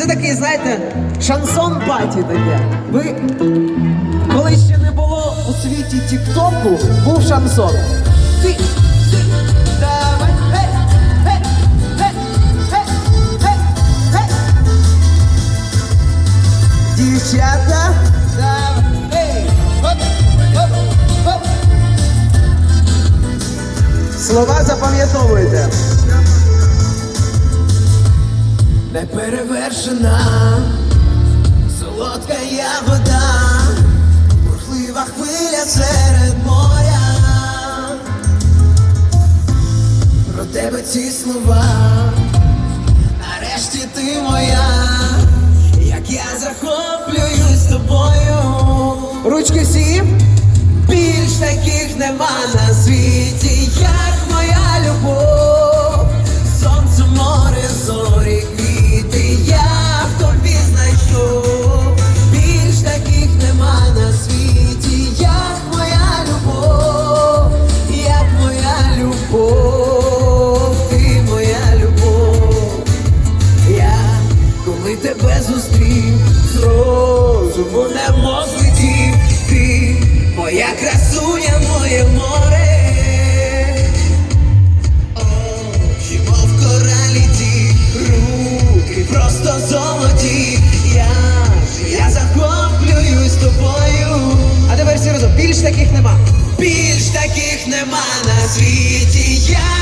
Це такий, знаєте, шансон паті таке. Ви коли ще не було у світі Тіктоку, був шансон. Ти, гей, гей, гей, гей, гей, гей. Дівчата, давай, ей, хоп, хоп. Слова запам'ятовуйте. Неперевершена, солодка я вода, бурхлива хвиля серед моря. Про тебе ці слова, нарешті ти моя, як я захоплююсь тобою. Ручки всі, більш таких нема тебе зустрів, з розуму не мов злетів ти, моя красуня, моє море. Очі, мов коралі ті, руки просто золоті. Я, ж- я захоплююсь тобою. А тепер всі разом, більш таких нема. Більш таких нема на світі, як